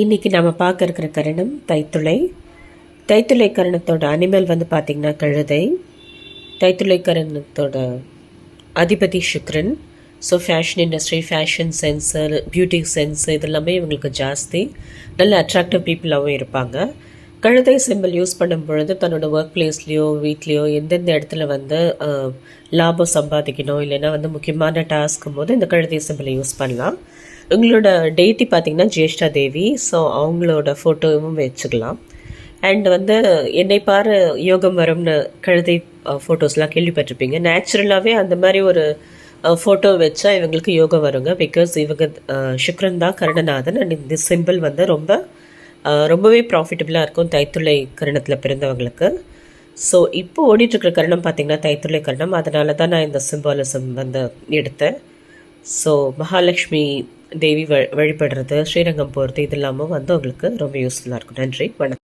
இன்றைக்கி நம்ம பார்க்க இருக்கிற கரணம் தைத்துளை. தைத்துளை கரணத்தோட அனிமல் வந்து பார்த்திங்கன்னா கழுதை. தைத்துளை கரணத்தோட அதிபதி Sukran so fashion industry fashion sensor beauty sense இதெல்லாமே இவங்களுக்கு ஜாஸ்தி. நல்ல அட்ராக்டிவ் பீப்புளாகவும் இருப்பாங்க. கழுதை சிம்பிள் யூஸ் பண்ணும் பொழுது தன்னோட ஒர்க் பிளேஸ்லேயோ வீட்லேயோ எந்தெந்த இடத்துல வந்து லாபம் சம்பாதிக்கணும் இல்லைன்னா வந்து முக்கியமான டாஸ்க்கும் போது இந்த கழுதை சிம்பிளை யூஸ் பண்ணலாம். உங்களோட டேட்டி பார்த்தீங்கன்னா ஜேஷ்டா தேவி. ஸோ அவங்களோட ஃபோட்டோவும் வச்சுக்கலாம். அண்ட் வந்து என்னை பாரு யோகம் வரும்னு கழுதை ஃபோட்டோஸ்லாம் கேள்விப்பட்டிருப்பீங்க. நேச்சுரலாகவே அந்த மாதிரி ஒரு ஃபோட்டோ வச்சா இவங்களுக்கு யோகம் வருங்க. பிகாஸ் இவங்க சுக்ரன் தான் கருணநாதன். அண்ட் இந்த சிம்பிள் வந்து ரொம்ப ரொம்பவே ப்ராஃபிட்டபுளாக இருக்கும் தைத்துளை கருணத்தில் பிறந்தவங்களுக்கு. ஸோ இப்போ ஓடிட்டுருக்கிற கருணம் பார்த்தீங்கன்னா தைத்துளை கருணம். அதனால தான் நான் இந்த சிம்பாலிசம் வந்து எடுத்தேன். ஸோ மகாலட்சுமி தேவி வ வழிபடுறது ஸ்ரீரங்கம் போகிறது இது இல்லாமல் வந்து உங்களுக்கு ரொம்ப யூஸ்ஃபுல்லாக இருக்கும். நன்றி வணக்கம்.